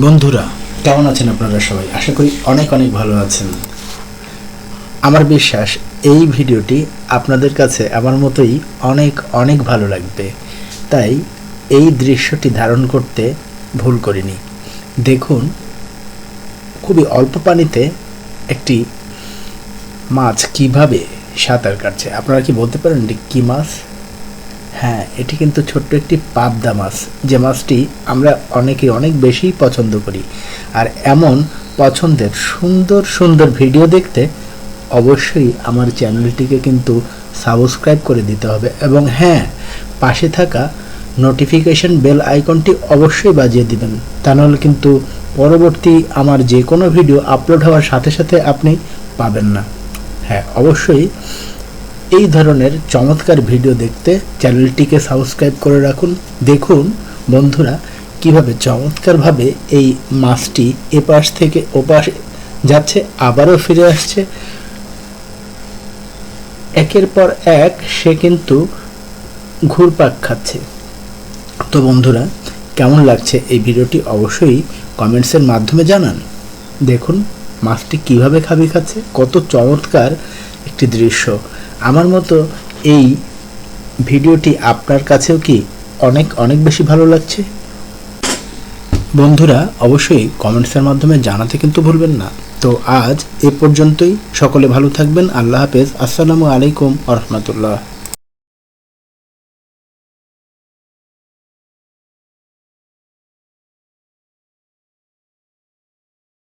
বন্ধুরা, কেমন আছেন আপনারা সবাই? আশা করি অনেক অনেক ভালো আছেন। আমার বিশ্বাস, এই ভিডিওটি আপনাদের কাছে আমার মতোই অনেক অনেক ভালো লাগবে। তাই এই দৃশ্যটি ধারণ করতে ভুল করিনি। দেখুন, খুবই অল্প পানিতে একটি মাছ কীভাবে সাঁতার কাটছে। আপনারা কি বলতে পারেন এটি কী মাছ? হ্যাঁ এটি কিন্তু ছোট্ট একটি পাবদা মাছ। যে মাছটি আমরা অনেকে অনেক বেশি পছন্দ করি। আর এমন পছন্দের সুন্দর সুন্দর ভিডিও দেখতে অবশ্যই আমার চ্যানেলটিকে কিন্তু সাবস্ক্রাইব করে দিতে হবে। এবং হ্যাঁ পাশে থাকা নোটিফিকেশন বেল আইকনটি অবশ্যই বাজিয়ে দিবেন। তা নাহলে কিন্তু পরবর্তী আমার যে কোনো ভিডিও আপলোড হওয়ার সাথে সাথে আপনি পাবেন না। হ্যাঁ অবশ্যই এই ধরনের চমৎকার ভিডিও দেখতে চ্যানেলটিকে সাবস্ক্রাইব করে রাখুন। দেখুন বন্ধুরা, কীভাবে চমৎকারভাবে এই মাছটি এপাশ থেকে ওপাশ যাচ্ছে, আবারও ফিরে আসছে। একের পর এক সে কিন্তু ঘুরপাক খাচ্ছে। তো বন্ধুরা, কেমন লাগছে এই ভিডিওটি অবশ্যই কমেন্টসের মাধ্যমে জানান। দেখুন মাছটি কীভাবে খাবি খাচ্ছে, কত চমৎকার একটি দৃশ্য। আমার মতো এই ভিডিওটি আপনার কাছেও কি অনেক অনেক বেশি ভালো লাগছে? বন্ধুরা, অবশ্যই কমেন্টসের মাধ্যমে জানাতে কিন্তু ভুলবেন না। তো আজ এ পর্যন্তই। সকলে ভালো থাকবেন। আল্লাহ হাফেজ। আসসালামু আলাইকুম আ রহমতুল্লাহ।